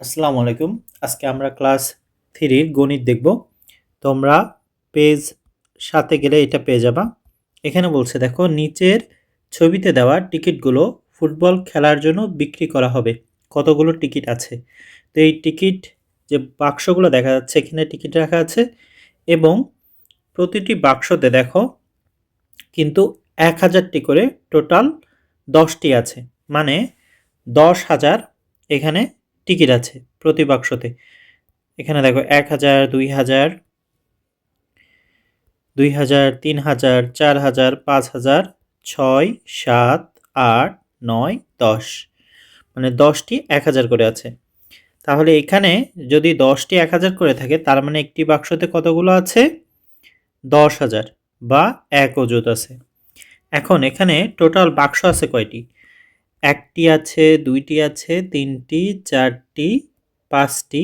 আসসালামু আলাইকুম। আজকে আমরা ক্লাস থ্রির গণিত দেখব। তোমরা পেজ সাথে গেলে এটা পেয়ে যাবা। এখানে বলছে, দেখো, নিচের ছবিতে দেওয়া টিকিটগুলো ফুটবল খেলার জন্য বিক্রি করা হবে। কতগুলো টিকিট আছে? তো এই টিকিট যে বাক্সগুলো দেখা যাচ্ছে, এখানে টিকিট রাখা আছে এবং প্রতিটি বাক্সতে দেখো কিন্তু এক হাজারটি করে টোটাল দশটি আছে। মানে দশ হাজার এখানে টিকিট আছে প্রতি বাক্সতে। এখানে দেখো এক হাজার, দুই হাজার দুই হাজার, তিন হাজার, চার হাজার, পাঁচ হাজার, ছয়, সাত, আট, নয়, দশ। মানে দশটি এক হাজার করে আছে। তাহলে এখানে যদি দশটি এক হাজার করে থাকে, তার মানে একটি বাক্সতে কতগুলো আছে? দশ হাজার বা এক অজুত আছে। এখন এখানে টোটাল বাক্স আছে কয়টি? একটি আছে, দুইটি আছে, তিনটি, চারটি, পাঁচটি,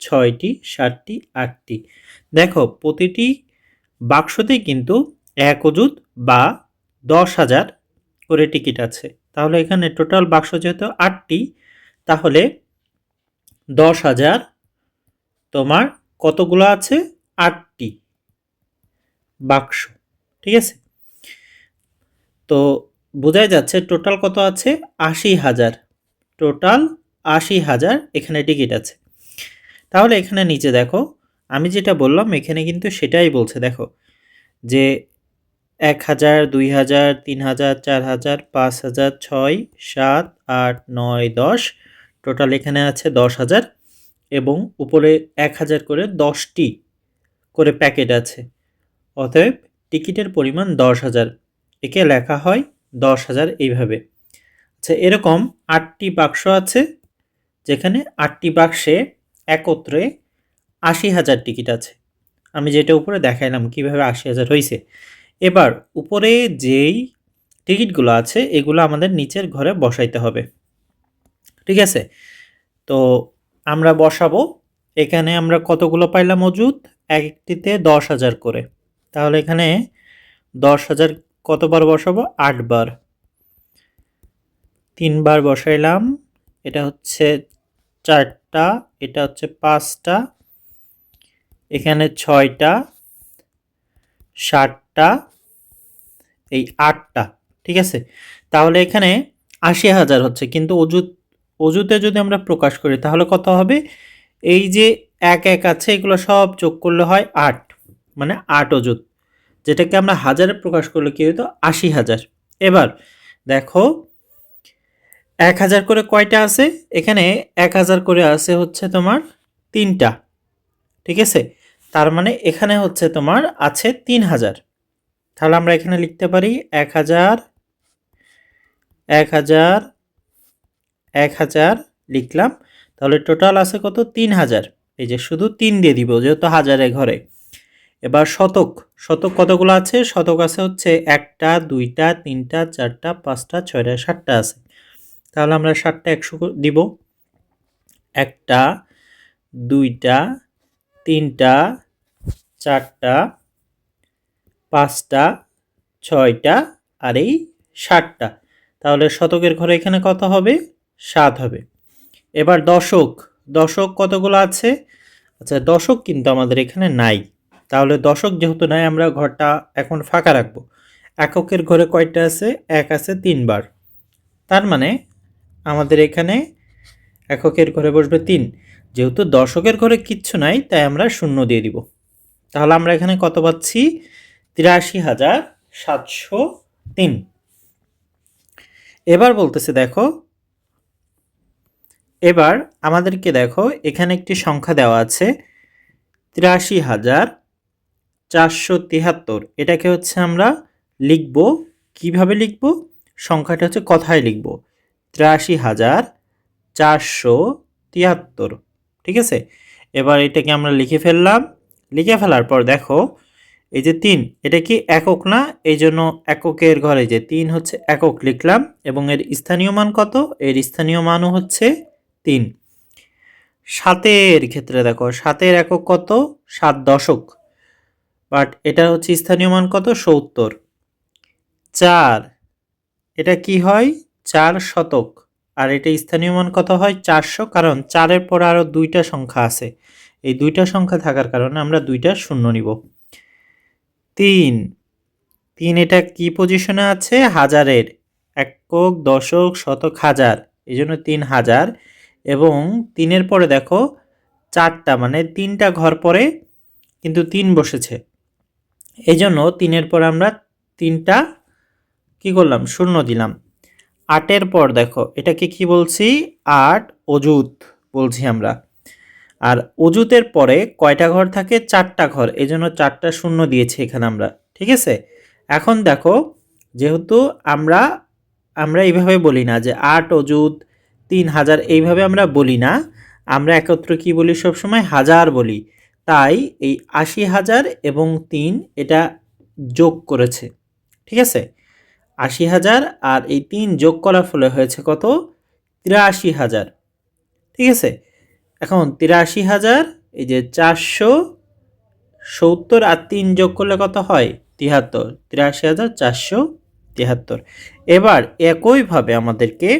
ছয়টি, সাতটি, আটটি। দেখো, প্রতিটি বাক্সতেই কিন্তু এক অজুত বা দশ হাজার করে টিকিট আছে। তাহলে এখানে টোটাল বাক্স যেহেতু আটটি, তাহলে দশ হাজার তোমার কতগুলো আছে? আটটি বাক্স, ঠিক আছে? তো বোঝাই যাচ্ছে টোটাল কত আছে? আশি হাজার। টোটাল আশি হাজার এখানে টিকিট আছে। তাহলে এখানে নিচে দেখো, আমি যেটা বললাম এখানে কিন্তু সেটাই বলছে, দেখো। যে এক হাজার, দুই হাজার, তিন হাজার, চার হাজার, পাঁচ হাজার, ছয়, সাত, আট, নয়, দশ, টোটাল এখানে আছে দশ হাজার এবং উপরে এক হাজার করে দশটি করে প্যাকেট আছে। অতএব টিকিটের পরিমাণ দশ হাজার। একে লেখা হয় দশ হাজার এইভাবে। আচ্ছা এরকম আটটি বাক্স আছে, যেখানে আটটি বাক্সে একত্রে আশি হাজার টিকিট আছে। আমি যেটা উপরে দেখাইলাম, কীভাবে আশি হাজার হয়েছে এবার, উপরে যেই টিকিটগুলো আছে, এগুলো আমাদের নিচের ঘরে বসাইতে হবে। ঠিক আছে? তো আমরা বসাবো। এখানে আমরা কতগুলো পাইলাম মজুদ একটিতে দশ হাজার করে। তাহলে এখানে দশ হাজার কতবার বসাবো? আটবার। তিনবার বসাইলাম। এটা হচ্ছে চারটা, এটা হচ্ছে পাঁচটা, এখানে ছয়টা ষাটটা এই আটটা, ঠিক আছে? তাহলে এখানে আশি হাজার হচ্ছে, কিন্তু অজুত, অজুতে যদি আমরা প্রকাশ করি, তাহলে কত হবে? এই যে এক এক আছে, এগুলো সব যোগ করলে হয় আট মানে আট অজুত। যেটাকে আমরা হাজারে প্রকাশ করলে কী হতো আশি হাজার। এবার দেখো, এক হাজার করে কয়টা আছে? এখানে এক হাজার করে আছে হচ্ছে তোমার তিনটা। ঠিক আছে? তার মানে এখানে হচ্ছে তোমার আছে তিন হাজার। তাহলে আমরা এখানে লিখতে পারি এক হাজার এক হাজার এক হাজার লিখলাম। তাহলে টোটাল আছে কত? তিন হাজার। এই যে শুধু তিন দিয়ে দিব, যেহেতু হাজারে ঘরে। এবার শতক। শতক কতগুলো আছে? শতক আছে হচ্ছে একটা, দুইটা, তিনটা, চারটা, পাঁচটা, ছয়টা, সাতটা আছে। তাহলে আমরা সাতটা একশো দিব। একটা, দুইটা, তিনটা, চারটা, পাঁচটা, ছয়টা, আর এই ষাটটা তাহলে শতকের ঘরে এখানে কত হবে? সাত হবে। এবার দশক। দশক কতগুলো আছে? আচ্ছা দশক কিন্তু আমাদের এখানে নাই। তাহলে দশক যেহেতু নাই, আমরা ঘরটা এখন ফাঁকা রাখব। এককের ঘরে কয়টা আছে? এক আছে তিনবার। তার মানে আমাদের এখানে এককের ঘরে বসবে তিন। যেহেতু দশকের ঘরে কিচ্ছু নাই, তাই আমরা শূন্য দিয়ে দিব। তাহলে আমরা এখানে কত পাচ্ছি? তিরাশি হাজার সাতশো তিন। এবার বলতেছে, দেখো, এবার আমাদেরকে দেখো, এখানে একটি সংখ্যা দেওয়া আছে। তিরাশি হাজার চারশো তিয়াত্তর এটাকে হচ্ছে আমরা লিখব, কীভাবে লিখব? সংখ্যাটা হচ্ছে কথায় লিখব। তিরাশি হাজার চারশো তিয়াত্তর ঠিক আছে? এবার এটাকে আমরা লিখে ফেললাম। লিখে ফেলার পর দেখো, এই যে তিন, এটা কি একক না? এই জন্য এককের ঘরে যে তিন হচ্ছে একক লিখলাম এবং এর স্থানীয় মান কত? এর স্থানীয় মানও হচ্ছে তিন। সাতের ক্ষেত্রে দেখো, সাতের একক কত? সাত দশক। বাট এটা হচ্ছে স্থানীয় মান কত? সত্তর। চার। এটা কি হয়? চার শতক। আর এটা স্থানীয় মান কত হয়? চারশো। কারণ চারের পর আরও দুইটা সংখ্যা আছে। এই দুইটা সংখ্যা থাকার কারণে আমরা দুইটা শূন্য নিব। তিন। তিন এটা কি পজিশনে আছে? হাজারের। একক, দশক, শতক, হাজার। এই জন্য তিন হাজার। এবং তিনের পরে দেখো, চারটা মানে তিনটা ঘর পরে কিন্তু তিন বসেছে। এই জন্য তিনের পর আমরা তিনটা কি করলাম? শূন্য দিলাম। আটের পর দেখো, এটাকে কি বলছি? আট অজুত বলছি আমরা। আর অজুতের পরে কয়টা ঘর থাকে? চারটা ঘর। এই জন্য চারটা শূন্য দিয়েছি এখানে আমরা। ঠিক আছে? এখন দেখো, যেহেতু আমরা আমরা এইভাবে বলি না যে আট অজুত তিন হাজার এইভাবে আমরা বলি না, আমরা একত্র কি বলি সবসময়? হাজার বলি। তাই এই আশি হাজার এবং তিন এটা যোগ করেছে, ঠিক আছে? আশি হাজার আর এই তিন যোগ করার ফলে হয়েছে কত? তিরাশি হাজার, ঠিক আছে? এখন তিরাশি হাজার, এই যে চারশো সত্তর আর তিন যোগ করলে কত হয়? তিয়াত্তর তিরাশি হাজার চারশো তিয়াত্তর এবার একইভাবে আমাদেরকে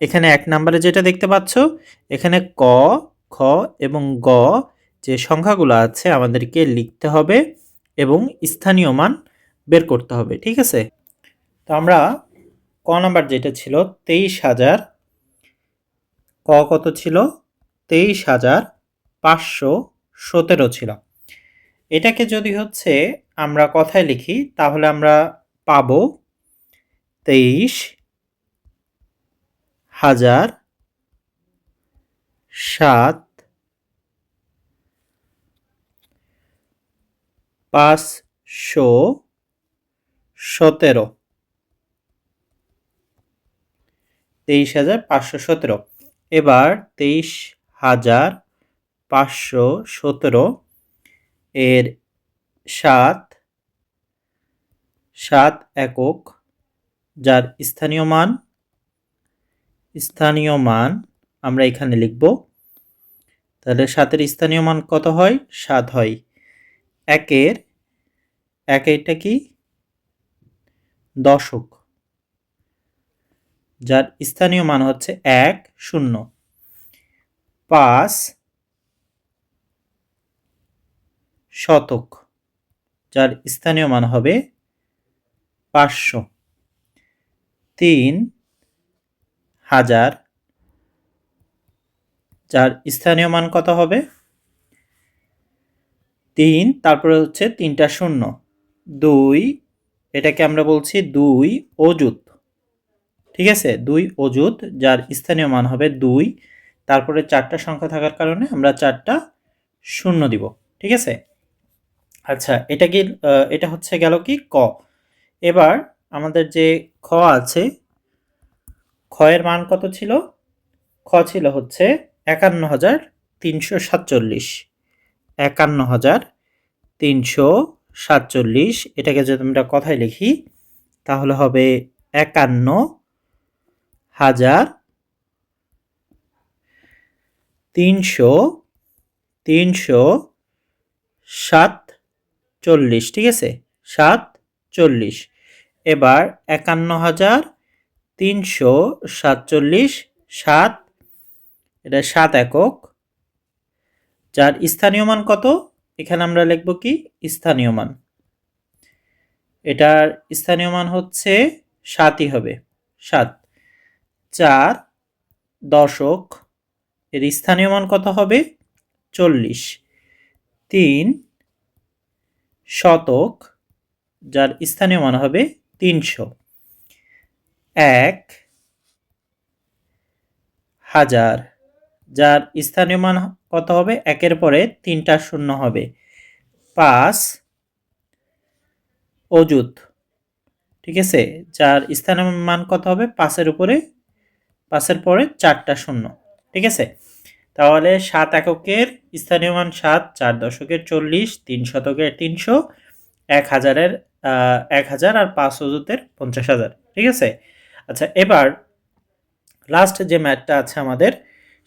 এখানে এক নম্বরে যেটা দেখতে পাচ্ছ, এখানে ক, খ এবং গ যে সংখ্যাগুলো আছে আমাদেরকে লিখতে হবে এবং স্থানীয় মান বের করতে হবে, ঠিক আছে? তো আমরা ক নাম্বার যেটা ছিল, তেইশ হাজার, ক কত ছিল? তেইশ হাজার পাঁচশো সতেরো ছিল। এটাকে যদি হচ্ছে আমরা কথায় লিখি, তাহলে আমরা পাব তেইশ হাজার সাত পাঁচশো সতেরো। তেইশ হাজার পাঁচশো সতেরো। এবার তেইশ হাজার পাঁচশো সতেরো এর সাত সাত একক, যার স্থানীয় মান স্থানীয় মান আমরা এখানে লিখব। তাহলে সাতের স্থানীয় মান কত হয়? সাত হয়। একের এক এটা কি? দশক। যার স্থানীয় মান হচ্ছে এক, শূন্য। পাঁচ শতক। যার স্থানীয় মান হবে পাঁচশো। তিন হাজার। যার স্থানীয় মান কত হবে? তিন, তারপরে হচ্ছে তিনটা শূন্য। দুই, এটাকে আমরা বলছি দুই অজুত ঠিক আছে? দুই অজুত যার স্থানীয় মান হবে দুই। তারপরে চারটা সংখ্যা থাকার কারণে আমরা চারটা শূন্য দিব। ঠিক আছে? আচ্ছা এটা কি এটা হচ্ছে গেল কি? ক। এবার আমাদের যে খ আছে ক্ষয়ের মান কত ছিল? খ ছিল হচ্ছে একান্ন হাজার তিনশো সাতচল্লিশ। একান্ন হাজার তিনশো সাতচল্লিশ, এটাকে যদি আমরা কথায় লিখি, তাহলে হবে একান্ন হাজার তিনশো তিনশো সাত চল্লিশ ঠিক আছে? সাত চল্লিশ এবার একান্ন হাজার তিনশো সাতচল্লিশ, সাত, এটা সাত একক, যার স্থানীয় মান কত? এখানে আমরা লিখব কি? স্থানীয় মান। এটার স্থানীয় মান হচ্ছে সাতই হবে। সাত। চার দশক। এর স্থানীয় মান কত হবে? চল্লিশ। তিন শতক, যার স্থানীয় মান হবে তিনশো। এক হাজার যার স্থানীয় মান কত হবে? একের পরে তিনটা শূন্য হবে। পাঁচ অজুত ঠিক আছে? যার স্থানীয় মান কত হবে? পাঁচের উপরে, পাঁচের পরে চারটা শূন্য, ঠিক আছে? তাহলে সাত এককের স্থানীয় মান সাত, চার দশকের চল্লিশ, তিন শতকের তিনশো, এক হাজারের এক হাজার আর পাঁচ অজুতের পঞ্চাশ হাজার, ঠিক আছে? আচ্ছা এবার লাস্ট যে ম্যাথটা আছে আমাদের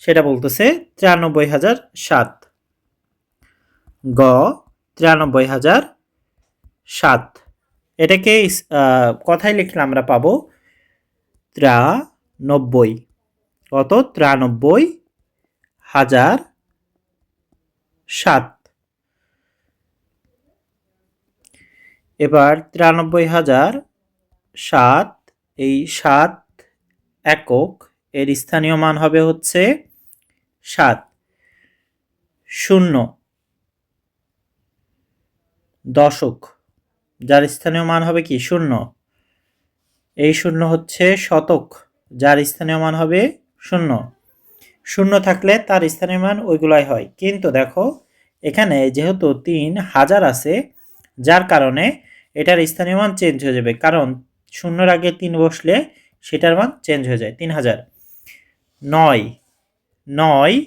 সেটা বলতেছে তিরানব্বই হাজার সাত। গ, তিরানব্বই হাজার সাত। এটাকে কথায় লিখলে আমরা পাবো ত্রানব্বই। কত? তিরানব্বই হাজার সাত। এবার তিরানব্বই হাজার সাত, এই সাত একক এর স্থানীয় মান হবে হচ্ছে সাত। শূন্য। দশক। যার স্থানীয় মান হবে কি? শূন্য। এই শূন্য হচ্ছে শতক। যার স্থানীয় মান হবে শূন্য। শূন্য থাকলে তার স্থানীয় মান ওইগুলাই হয়। কিন্তু দেখো, এখানে যেহেতু তিন হাজার আছে, যার কারণে এটার স্থানীয় মান চেঞ্জ হয়ে যাবে। কারণ শূন্যর আগে তিন বসলে সেটার মান চেঞ্জ হয়ে যায়, তিন হাজার। নয়। নয়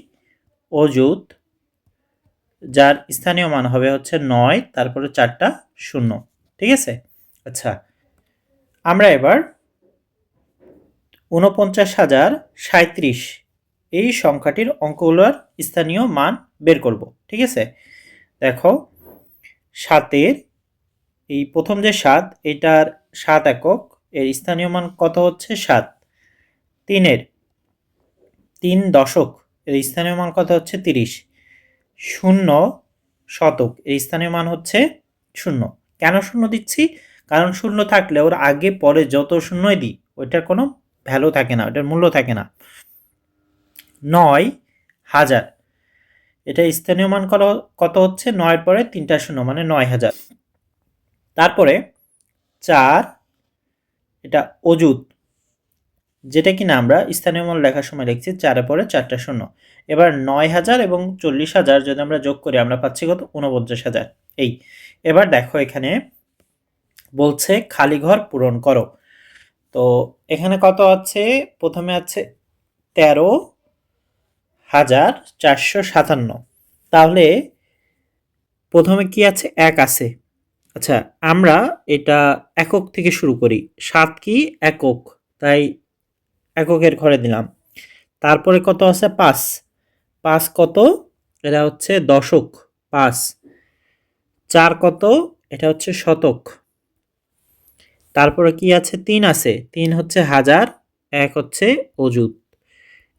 অযুত, যার স্থানীয় মান হবে হচ্ছে নয়, তারপরে চারটা শূন্য। ঠিক আছে? আচ্ছা আমরা এবার উনপঞ্চাশ হাজার সাঁত্রিশ এই সংখ্যাটির অঙ্কগুলোর স্থানীয় মান বের করব। ঠিক আছে? দেখো, সাতের, এই প্রথম যে সাত, এটার সাত একক, এর স্থানীয় মান কত হচ্ছে সাত? তিনের। তিন দশক, এর স্থানীয় মান কত হচ্ছে? তিরিশ। শূন্য শতক, এর স্থানীয় মান হচ্ছে শূন্য। কেন শূন্য দিচ্ছি? কারণ শূন্য থাকলে ওর আগে, পরে যত শূন্যই দিই, ওইটার কোনো ভ্যালু থাকে না, ওইটার মূল্য থাকে না। নয় হাজার। এটা স্থানীয় মান কত- হচ্ছে? নয়ের পরে তিনটা শূন্য মানে নয় হাজার। তারপরে চার, এটা অজুত যেটা কিনা আমরা স্থানীয় মান লেখার সময় লিখছি চারে পরে চারটা শূন্য। এবার নয় হাজার এবং চল্লিশ হাজার যদি আমরা যোগ করি, আমরা পাচ্ছি কত? উনপঞ্চাশ হাজার। এই, এবার দেখো এখানে বলছে খালি ঘর পূরণ করো। তো এখানে কত আছে? প্রথমে আছে তেরো হাজার চারশো সাতান্ন। তাহলে প্রথমে কি আছে? এক আছে। আচ্ছা আমরা এটা একক থেকে শুরু করি। সাত কি? একক। তাই এককের ঘরে দিলাম। তারপরে কত আছে? পাঁচ। পাঁচ কত? এটা হচ্ছে দশক। পাঁচ। চার কত? এটা হচ্ছে শতক। তারপরে কি আছে? তিন আছে। তিন হচ্ছে হাজার, এক হচ্ছে অজুত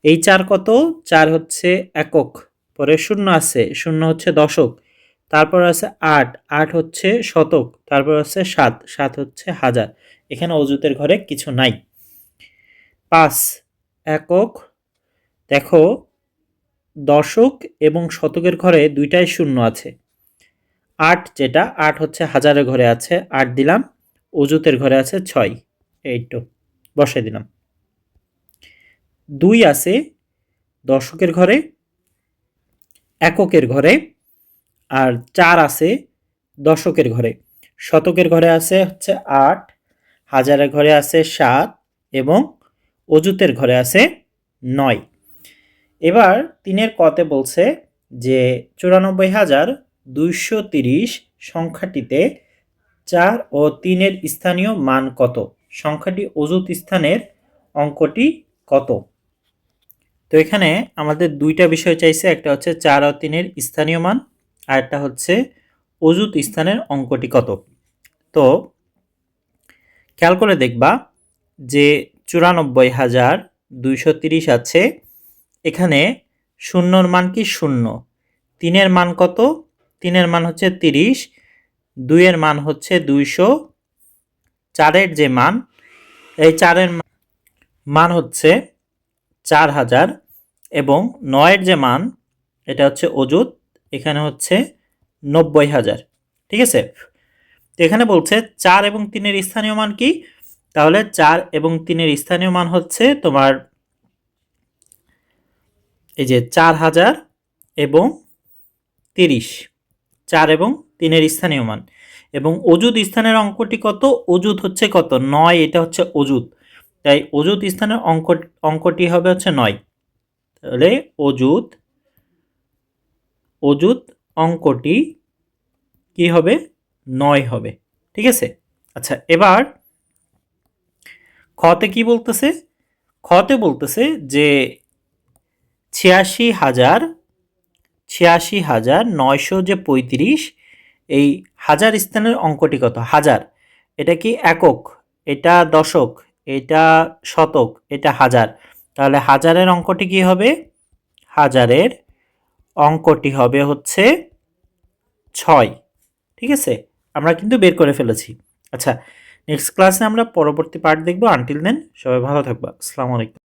এই চার কত? চার হচ্ছে একক। পরে শূন্য আছে। শূন্য হচ্ছে দশক। তারপর আছে আট। আট হচ্ছে শতক। তারপর আছে সাত। সাত হচ্ছে হাজার। এখানে অজুতের ঘরে কিছু নাই। পাঁচ একক। দেখো, দশক এবং শতকের ঘরে দুইটাই শূন্য আছে। আট যেটা, আট হচ্ছে হাজারের ঘরে আছে, আট দিলাম, অজুতের ঘরে আছে ছয়। এইটো বসাই দিলাম। দুই আছে দশকের ঘরে, এককের ঘরে, আর চার আছে দশকের ঘরে। শতকের ঘরে আছে হচ্ছে আট, হাজারের ঘরে আছে সাত এবং অজুতের ঘরে আছে নয়। এবার তিনের কতে বলছে যে চুরানব্বই হাজার দুইশো তিরিশ সংখ্যাটিতে চার ও তিনের স্থানীয় মান কত? সংখ্যাটি অজুত স্থানের অঙ্কটি কত? তো এখানে আমাদের দুইটা বিষয় চাইছে, একটা হচ্ছে চার ও তিনের স্থানীয় মান, আর একটা হচ্ছে অজুত স্থানের অঙ্কটি কত? তো খেয়াল করে দেখবা যে চুরানব্বই হাজার দুইশো তিরিশ আছে। এখানে শূন্যর মান কি শূন্য? তিনের মান কত? তিনের মান হচ্ছে তিরিশ, দুইয়ের মান হচ্ছে দুইশো। চারের যে মান, এই চারের মান হচ্ছে চার হাজার এবং নয়ের যে মান, এটা হচ্ছে অজুত এখানে হচ্ছে নব্বই হাজার। ঠিক আছে? এখানে বলছে চার এবং তিনের স্থানীয় মান কি? তাহলে চার এবং তিনের স্থানীয় মান হচ্ছে তোমার এই যে চার হাজার এবং তিরিশ। চার এবং তিনের স্থানীয় মান। এবং অজুত স্থানের অঙ্কটি কত? অজুত হচ্ছে কত? নয়, এটা হচ্ছে অজুত তাই অজুত স্থানের অঙ্ক, অঙ্কটি হবে হচ্ছে নয়। তাহলে অজুত অজুত অঙ্কটি কি হবে? নয় হবে। ঠিক আছে? আচ্ছা এবার খতে কি বলতেছে? খতে বলতেছে যে ছিয়াশি হাজার ছিয়াশি হাজার নয়শো যে পঁয়ত্রিশ, এই হাজার স্থানের অঙ্কটি কত? হাজার। এটা কি একক? এটা দশক? এটা শতক? এটা হাজার। তাহলে হাজারের অঙ্কটি কি হবে? হাজারের অঙ্কটি হবে হচ্ছে ছয়। ঠিক আছে? আমরা কিন্তু বের করে ফেলেছি। আচ্ছা নেক্সট ক্লাসে আমরা পরবর্তী পার্ট দেখব। আনটিল দেন সবাই ভালো থাকবা। আসসালামু আলাইকুম।